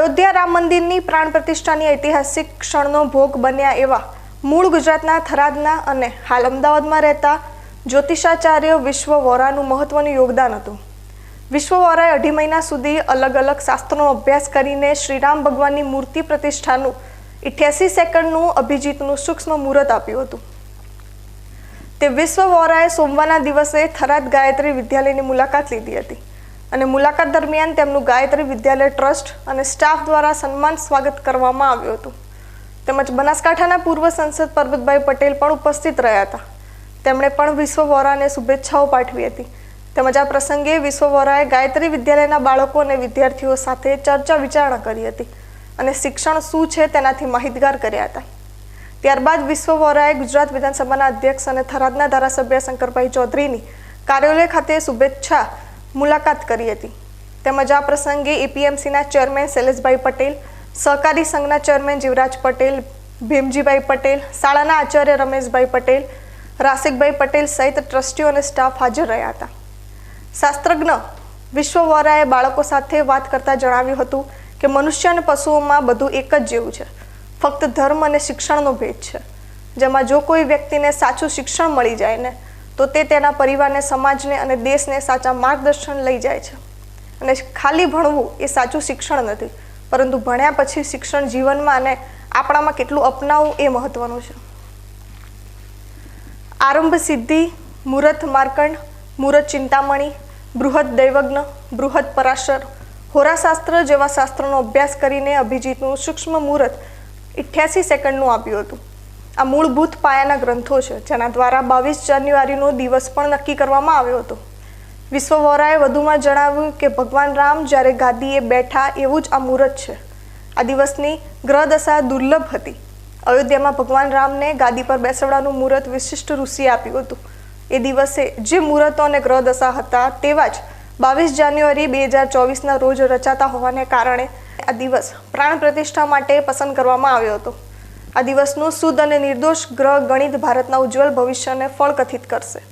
અયોધ્યા રામ મંદિરની પ્રાણ પ્રતિષ્ઠાની ઐતિહાસિક ક્ષણનો ભોગ બન્યા એવા મૂળ ગુજરાતના થરાદના અને હાલ અમદાવાદમાં રહેતા જ્યોતિષાચાર્ય વિશ્વ વોરાનું મહત્વનું યોગદાન હતું. વિશ્વ વોરાએ અઢી મહિના સુધી અલગ અલગ શાસ્ત્રોનો અભ્યાસ કરીને શ્રીરામ ભગવાનની મૂર્તિ પ્રતિષ્ઠાનું ઇઠ્યાસી સેકન્ડનું અભિજીતનું સૂક્ષ્મ મુહૂર્ત આપ્યું હતું. તે વિશ્વ વોરાએ સોમવારના દિવસે થરાદ ગાયત્રી વિદ્યાલયની મુલાકાત લીધી હતી. અને મુલાકાત દરમિયાન તેમનું ગાયત્રી વિદ્યાલય ટ્રસ્ટ અને સ્ટાફ દ્વારા સન્માન સ્વાગત કરવામાં આવ્યું હતું. તેમજ બનાસકાંઠાના પૂર્વ સંસદ પરબતભાઈ પટેલ પણ ઉપસ્થિત રહ્યા હતા. તેમણે પણ વિશ્વ વોરાને શુભેચ્છાઓ પાઠવી હતી. તેમજ આ પ્રસંગે વિશ્વ વોરાએ ગાયત્રી વિદ્યાલયના બાળકો અને વિદ્યાર્થીઓ સાથે ચર્ચા વિચારણા કરી હતી અને શિક્ષણ શું છે તેનાથી માહિતગાર કર્યા હતા. ત્યારબાદ વિશ્વ વોરાએ ગુજરાત વિધાનસભાના અધ્યક્ષ અને થરાદના ધારાસભ્ય શંકરભાઈ ચૌધરીની કાર્યાલય ખાતે શુભેચ્છા મુલાકાત કરી હતી. તેમજ આ પ્રસંગે એપીએમસીના ચેરમેન શૈલેષભાઈ પટેલ, સહકારી સંઘના ચેરમેન જીવરાજ પટેલ, ભીમજીભાઈ પટેલ, શાળાના આચાર્ય રમેશભાઈ પટેલ રાસિકભાઈ પટેલ સહિત ટ્રસ્ટીઓ અને સ્ટાફ હાજર રહ્યા હતા. શાસ્ત્રજ્ઞ વિશ્વ વોરાએ બાળકો સાથે વાત કરતા જણાવ્યું હતું કે મનુષ્ય અને પશુઓમાં બધું એક જ જેવું છે. ફક્ત ધર્મ અને શિક્ષણનો ભેદ છે. જેમાં જો કોઈ વ્યક્તિને સાચું શિક્ષણ મળી જાય ને તો તે તેના પરિવારને, સમાજને અને દેશને સાચા માર્ગદર્શન લઈ જાય છે. અને ખાલી ભણવું એ સાચું શિક્ષણ નથી, પરંતુ ભણ્યા પછી શિક્ષણ જીવનમાં અને આપણામાં કેટલું અપનાવવું એ મહત્વનું છે. આરંભ સિદ્ધિ, મુહૂર્ત માર્કંડ, મુહૂર્ત ચિંતામણી, બૃહદ દૈવજ્ઞ, બૃહદ પરાશર, હોરાશાસ્ત્ર જેવા શાસ્ત્રોનો અભ્યાસ કરીને અભિજીતનું સૂક્ષ્મ મુહૂર્ત ઇઠ્યાસી સેકન્ડનું આપ્યું હતું. આ મૂળભૂત પાયાના ગ્રંથો છે, જેના દ્વારા બાવીસ જાન્યુઆરીનો દિવસ પણ નક્કી કરવામાં આવ્યો હતો. વિશ્વ વોરાએ વધુમાં જણાવ્યું કે ભગવાન રામ જ્યારે ગાદીએ બેઠા એવું જ આ મુહૂર્ત છે. આ દિવસની ગ્રહ દશા દુર્લભ હતી. અયોધ્યામાં ભગવાન રામને ગાદી પર બેસવડાનું મુહૂર્ત વિશિષ્ટ ઋષિએ આપ્યું હતું. એ દિવસે જે મુહૂર્તો અને ગ્રહ દશા હતા તેવા જ બાવીસ જાન્યુઆરી બે હજાર ચોવીસના રોજ રચાતા હોવાને કારણે આ દિવસ પ્રાણ પ્રતિષ્ઠા માટે પસંદ કરવામાં આવ્યો હતો. આ દિવસનું શુદ્ધ અને નિર્દોષ ગ્રહ ગણિત ભારતના ઉજ્જવળ ભવિષ્યને ફળકથિત કરશે.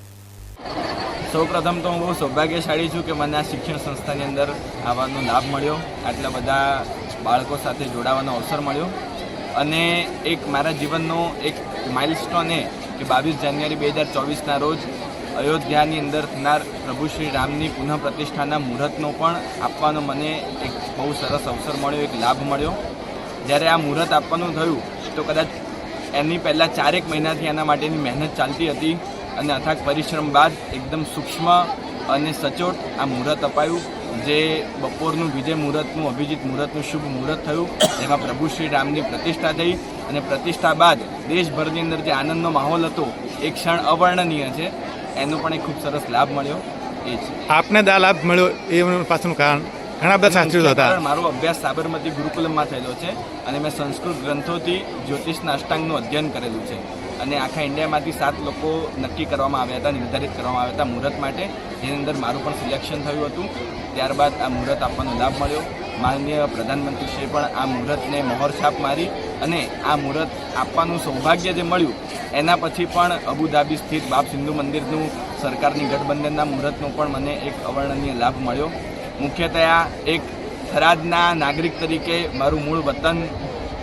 સૌ પ્રથમ તો હું બહુ સૌભાગ્યશાળી છું કે મને આ શિક્ષણ સંસ્થાની અંદર આવવાનો લાભ મળ્યો. આટલા બધા બાળકો સાથે જોડાવાનો અવસર મળ્યો. અને એક મારા જીવનનો એક માઇલસ્ટોન એ કે બાવીસ જાન્યુઆરી બે હજાર ચોવીસના રોજ અયોધ્યાની અંદર થનાર પ્રભુ શ્રી રામની પુનઃ પ્રતિષ્ઠાના મુહૂર્તનો પણ આપવાનો મને એક બહુ સરસ અવસર મળ્યો, એક લાભ મળ્યો. જ્યારે આ મુહૂર્ત આપવાનું થયું, તો કદાચ એની પહેલાં ચારેક મહિનાથી એના માટેની મહેનત ચાલતી હતી અને અથાગ પરિશ્રમ બાદ એકદમ સૂક્ષ્મ અને સચોટ આ મુહૂર્ત અપાયું, જે બપોરનું વિજય મુહૂર્તનું, અભિજીત મુહૂર્તનું શુભ મુહૂર્ત થયું, જેમાં પ્રભુ શ્રી રામની પ્રતિષ્ઠા થઈ અને પ્રતિષ્ઠા બાદ દેશભરની અંદર જે આનંદનો માહોલ હતો, એ ક્ષણ અવર્ણનીય છે. એનો પણ એક ખૂબ સરસ લાભ મળ્યો. એ છે આપને દા લાભ મળ્યો એ પાછળનું કારણ? ઘણા બધા શાસ્ત્રીઓ હતા મારો અભ્યાસ સાબરમતી ગુરુકુલમમાં થયેલો છે અને મેં સંસ્કૃત ગ્રંથોથી જ્યોતિષના અષ્ટાંગનું અધ્યયન કરેલું છે. અને આખા ઇન્ડિયામાંથી સાત લોકો નક્કી કરવામાં આવ્યા હતા નિર્ધારિત કરવામાં આવ્યા હતા મુહૂર્ત માટે જેની અંદર મારું પણ સિલેક્શન થયું હતું. ત્યારબાદ આ મુહૂર્ત આપવાનો લાભ મળ્યો. માનનીય પ્રધાનમંત્રીશ્રીએ પણ આ મુહૂર્તને મહોર છાપ મારી અને આ મુહૂર્ત આપવાનું સૌભાગ્ય જે મળ્યું એના પછી પણ અબુધાબી સ્થિત બાપ સિંધુ મંદિરનું સરકારની ગઠબંધનના મુહૂર્તનો પણ મને એક અવર્ણનીય લાભ મળ્યો. મુખ્યતઃ આ એક થરાદના નાગરિક તરીકે મારું મૂળ વતન,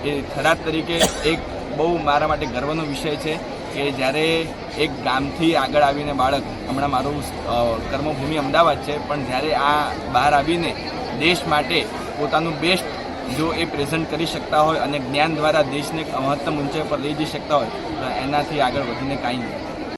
એ થરાદ તરીકે એક બહુ મારા માટે ગર્વનો વિષય છે કે જ્યારે એક ગામથી આગળ આવીને બાળક, હમણાં મારું કર્મભૂમિ અમદાવાદ છે, પણ જ્યારે આ બહાર આવીને દેશ માટે પોતાનું બેસ્ટ જો એ પ્રેઝન્ટ કરી શકતા હોય અને જ્ઞાન દ્વારા દેશને મહત્તમ ઊંચાઈ પર લઈ જઈ શકતા હોય, તો એનાથી આગળ વધીને કાંઈ નહીં.